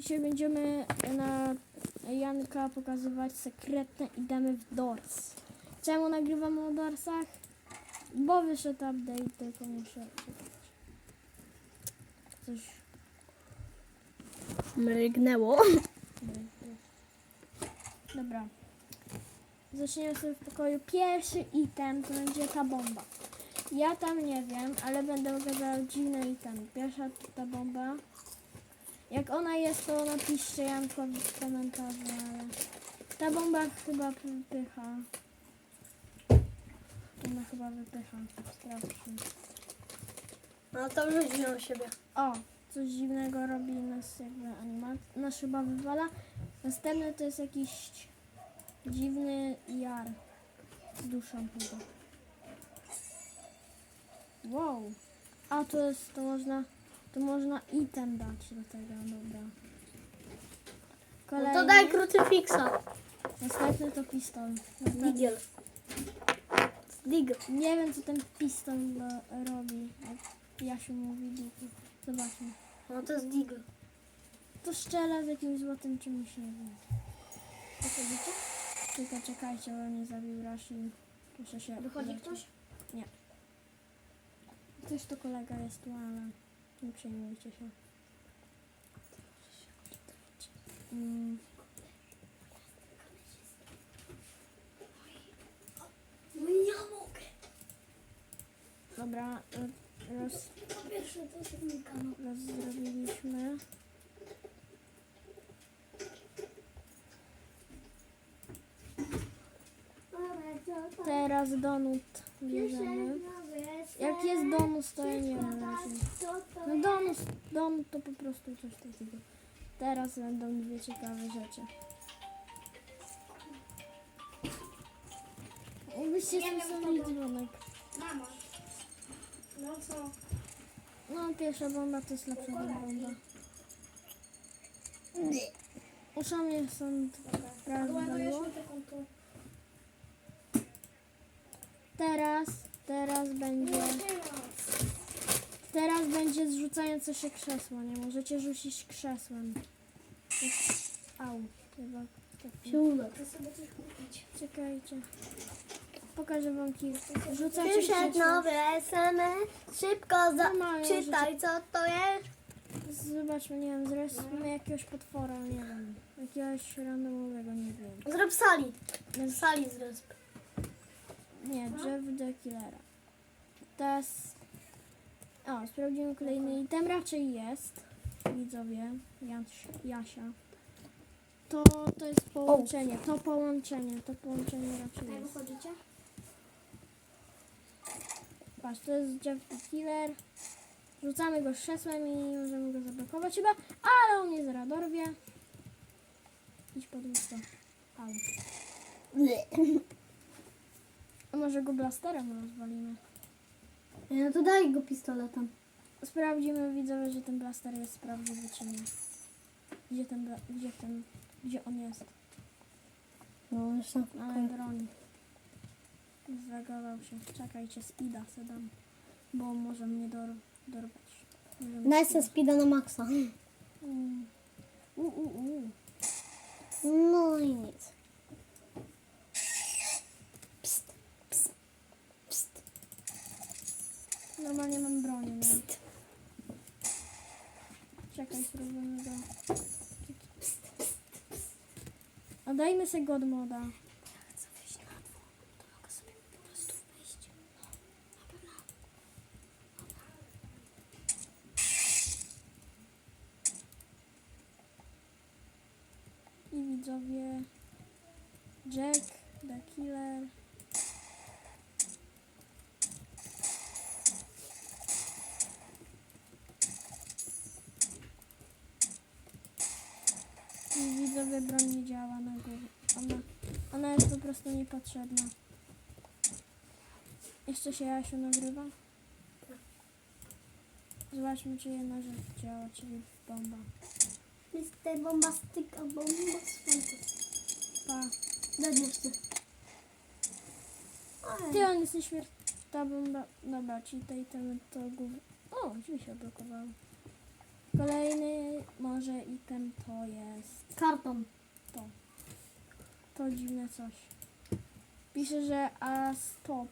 Dzisiaj będziemy na Janka pokazywać sekretne idemy w Doors. Czemu nagrywamy o Doorsach? Bo wyszedł update, tylko muszę. Coś Mrygnęło. Dobra. Zaczniemy sobie w pokoju. Pierwszy item to będzie ta bomba. Ja tam nie wiem, ale będę pokazał dziwny item. Pierwsza ta bomba. Jak ona jest, to napiszcie Jankowi w komentarzu, ale ta bomba chyba wypycha. Ona chyba wypycha. Sprawdźmy. No to ją siebie. O, coś dziwnego robi nas jakby animat. Nas chyba wywala. Następny to jest jakiś dziwny jar. Z duszą chyba. Wow. A to jest, to można, to można item dać do tego, dobra. No Kolejny. to daj krucyfiksa. Następny to pistol. Następny- Digiel. Nie wiem co ten pistol do- robi. Jak Jasiu mówi Digl. Zobaczmy. No to jest Digel. To strzela z jakimś złotym czymś, nie wiem. Wychodzicie? Tylko czekajcie, bo mnie zabił Rashi. Muszę się Wychodzi ktoś? Ktoś to kolega jest tu, ale nie przejmujcie się. Mm, No ja mogę. dobra, roz, się znika. No. rozdrobiliśmy. Teraz donut bierzemy. Jak jest donut, to ja nie wiem. raczej. No donut, donut to po prostu coś takiego. Teraz będą dwie ciekawe rzeczy. Jakbyście Ja słyszeli dzwonek. Mama. No co? No pierwsza bomba to jest lepsza bomba. Usza mnie stąd prawie waliło. Ładujesz te konto. Teraz, teraz będzie, teraz będzie zrzucające się krzesło, nie? Możecie rzucić krzesłem. Au, chyba tak. To sobie coś kupić. Czekajcie. Pokażę wam kilka. Rzucacie Przyszedł krzesło. nowy SMS. Szybko za... Normalnie, czytaj co to jest. Zobaczmy, nie wiem, zresztą jakiegoś potwora, nie wiem. Jakiegoś randomowego, nie wiem. Zrób sali. Sali zrób. Nie, drzew do killera. Teraz... O, sprawdzimy kolejny item. Raczej jest. Widzowie. Jaś, Jasia. To, to jest połączenie. To połączenie. To połączenie raczej jest. wychodzicie? Patrz, to jest Jeff the Killer. Rzucamy go krzesłem i możemy go zablokować chyba, ale on nie zaraz dorwie. Idź pod usta. Au. A może go blasterem rozwalimy? No to daj go pistoletem. Sprawdzimy widzowie, że ten blaster jest prawdziwy czy nie. Gdzie ten, bla- gdzie ten, gdzie on jest? No już tam. Ale broni. Zagawał się. Czekajcie, speeda se dam. Bo może mnie dor dorwać. Może Daj speeda- speeda na maksa. Mm. U, u, u. No i nic. Normalnie mam bronię, nie? psst. Czekaj, spróbujmy go. A dajmy sobie god moda. Chcę wyjść na dwór, to mogę sobie po prostu wyjść. Na pewno. I widzowie. Jack, the killer. Prostu niepotrzebna. Jeszcze się Jasiu nagrywa? Zobaczmy, czy jedna rzecz działa, czyli bomba. Mister Bombastyka, bomba Pa. Daj jeszcze. Ty, on jest nieśmiertelny. Ta bomba... Dobra, czyli tej temy to głównie... O, drzwi się odblokowały. Kolejny może item to jest Karton. to. To dziwne coś. Pisze, że a stop.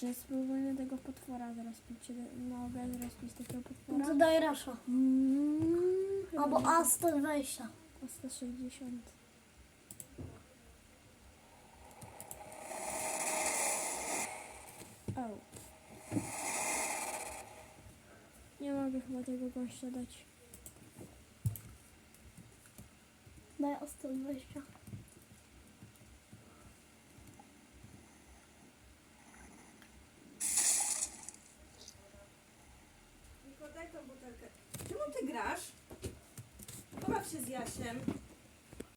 Że spróbujmy tego potwora zrespić. Czy mogę zrespić takiego No to potwora? daj rasza. Mm, Albo nie. A120. O 160. O. Nie mogę chyba tego gościa dać. Daj A120. Niko, daj tą butelkę. Czemu ty grasz? Pobaw się z Jasiem.